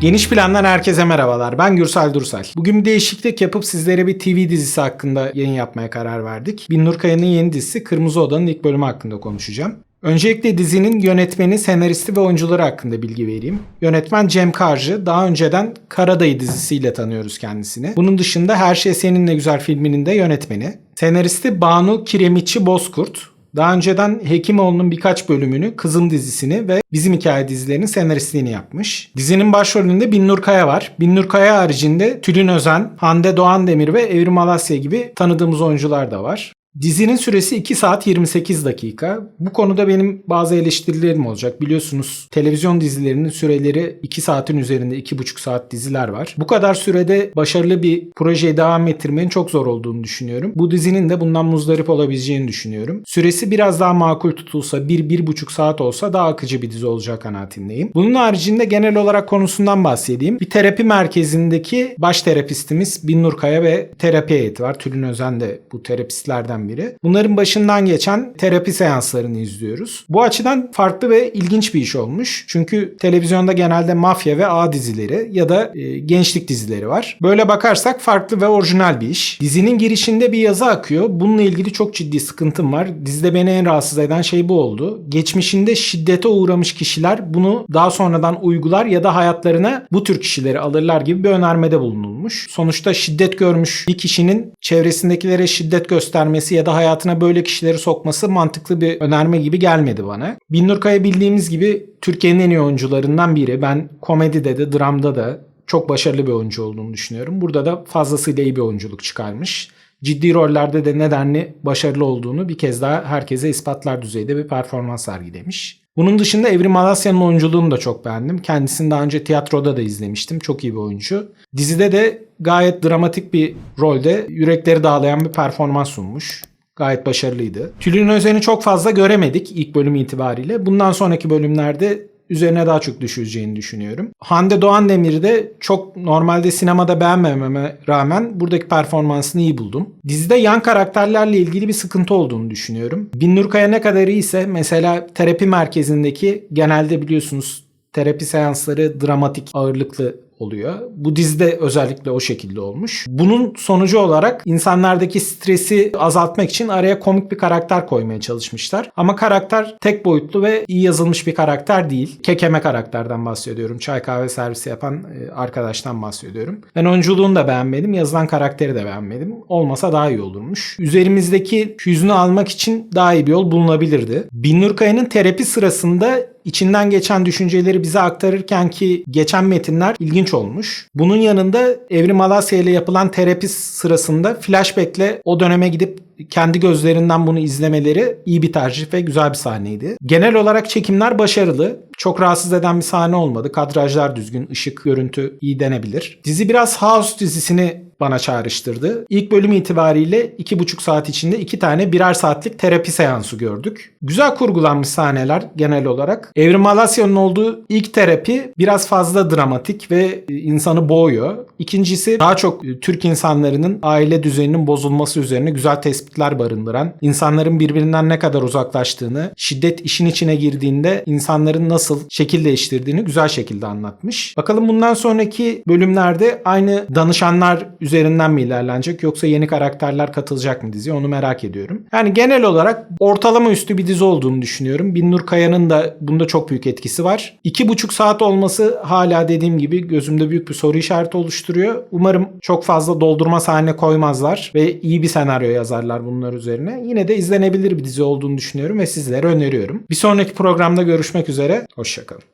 Geniş plandan herkese merhabalar. Ben Gürsel Dursal. Bugün bir değişiklik yapıp sizlere bir TV dizisi hakkında yayın yapmaya karar verdik. Binnur Kaya'nın yeni dizisi Kırmızı Oda'nın ilk bölümü hakkında konuşacağım. Öncelikle dizinin yönetmeni, senaristi ve oyuncuları hakkında bilgi vereyim. Yönetmen Cem Karcı. Daha önceden Karadayı dizisiyle tanıyoruz kendisini. Bunun dışında Her Şey Seninle Güzel filminin de yönetmeni. Senaristi Banu Kiremiçi Bozkurt. Daha önceden Hekimoğlu'nun birkaç bölümünü, Kızım dizisini ve Bizim Hikaye dizilerinin senaristliğini yapmış. Dizinin başrolünde Binnur Kaya var. Binnur Kaya haricinde Tülin Özen, Hande Doğan Demir ve Evrim Alasya gibi tanıdığımız oyuncular da var. Dizinin süresi 2 saat 28 dakika. Bu konuda benim bazı eleştirilerim olacak. Biliyorsunuz televizyon dizilerinin süreleri 2 saatin üzerinde 2,5 saat diziler var. Bu kadar sürede başarılı bir projeyi devam ettirmenin çok zor olduğunu düşünüyorum. Bu dizinin de bundan muzdarip olabileceğini düşünüyorum. Süresi biraz daha makul tutulsa 1-1,5 saat olsa daha akıcı bir dizi olacak kanaatindeyim. Bunun haricinde genel olarak konusundan bahsedeyim. Bir terapi merkezindeki baş terapistimiz Binnur Kaya ve terapi heyeti var. Tülin Özen de bu terapistlerden biri. Bunların başından geçen terapi seanslarını izliyoruz. Bu açıdan farklı ve ilginç bir iş olmuş. Çünkü televizyonda genelde mafya ve A dizileri ya da e, gençlik dizileri var. Böyle bakarsak farklı ve orijinal bir iş. Dizinin girişinde bir yazı akıyor. Bununla ilgili çok ciddi sıkıntım var. Dizide beni en rahatsız eden şey bu oldu. Geçmişinde şiddete uğramış kişiler bunu daha sonradan uygular ya da hayatlarına bu tür kişileri alırlar gibi bir önermede bulunulmuş. Sonuçta şiddet görmüş bir kişinin çevresindekilere şiddet göstermesi ya da hayatına böyle kişileri sokması mantıklı bir önerme gibi gelmedi bana. Binnur Kaya bildiğimiz gibi Türkiye'nin en iyi oyuncularından biri. Ben komedide de dramda da çok başarılı bir oyuncu olduğunu düşünüyorum. Burada da fazlasıyla iyi bir oyunculuk çıkarmış. Ciddi rollerde de nedenli başarılı olduğunu bir kez daha herkese ispatlar düzeyde bir performans sergilemiş. Bunun dışında Evrim Alasya'nın oyunculuğunu da çok beğendim. Kendisini daha önce tiyatroda da izlemiştim. Çok iyi bir oyuncu. Dizide de gayet dramatik bir rolde yürekleri dağlayan bir performans sunmuş. Gayet başarılıydı. Tülin Özen'i çok fazla göremedik ilk bölüm itibariyle. Bundan sonraki bölümlerde üzerine daha çok düşeceğini düşünüyorum. Hande Doğan Demir'i de çok normalde sinemada beğenmememe rağmen buradaki performansını iyi buldum. Dizide yan karakterlerle ilgili bir sıkıntı olduğunu düşünüyorum. Binnur Kaya ne kadar iyiyse mesela terapi merkezindeki genelde biliyorsunuz terapi seansları dramatik ağırlıklı oluyor. Bu dizide özellikle o şekilde olmuş. Bunun sonucu olarak insanlardaki stresi azaltmak için araya komik bir karakter koymaya çalışmışlar. Ama karakter tek boyutlu ve iyi yazılmış bir karakter değil. Kekeme karakterden bahsediyorum. Çay kahve servisi yapan e, arkadaştan bahsediyorum. Ben oyunculuğunu da beğenmedim. Yazılan karakteri de beğenmedim. Olmasa daha iyi olurmuş. Üzerimizdeki hüznü almak için daha iyi bir yol bulunabilirdi. Binnur Kaya'nın terapi sırasında içinden geçen düşünceleri bize aktarırken ki geçen metinler ilginç olmuş. Bunun yanında Evrim Alasya ile yapılan terapi sırasında flashback'le o döneme gidip kendi gözlerinden bunu izlemeleri iyi bir tercih ve güzel bir sahneydi. Genel olarak çekimler başarılı. Çok rahatsız eden bir sahne olmadı. Kadrajlar düzgün, ışık, görüntü iyi denebilir. Dizi biraz House dizisini bana çağrıştırdı. İlk bölüm itibariyle 2,5 saat içinde iki tane birer saatlik terapi seansı gördük. Güzel kurgulanmış sahneler genel olarak. Evrim Alasya'nın olduğu ilk terapi biraz fazla dramatik ve insanı boğuyor. İkincisi daha çok Türk insanlarının aile düzeninin bozulması üzerine güzel tespitler barındıran, insanların birbirinden ne kadar uzaklaştığını, şiddet işin içine girdiğinde insanların nasıl şekil değiştirdiğini güzel şekilde anlatmış. Bakalım bundan sonraki bölümlerde aynı danışanlar üzerinden mi ilerlenecek yoksa yeni karakterler katılacak mı diziye onu merak ediyorum. Yani genel olarak ortalama üstü bir dizi olduğunu düşünüyorum. Binnur Kaya'nın da bunda çok büyük etkisi var. İki buçuk saat olması hala dediğim gibi gözümde büyük bir soru işareti oluşturuyor. Umarım çok fazla doldurma sahne koymazlar ve iyi bir senaryo yazarlar bunlar üzerine. Yine de izlenebilir bir dizi olduğunu düşünüyorum ve sizlere öneriyorum. Bir sonraki programda görüşmek üzere. Hoşçakalın.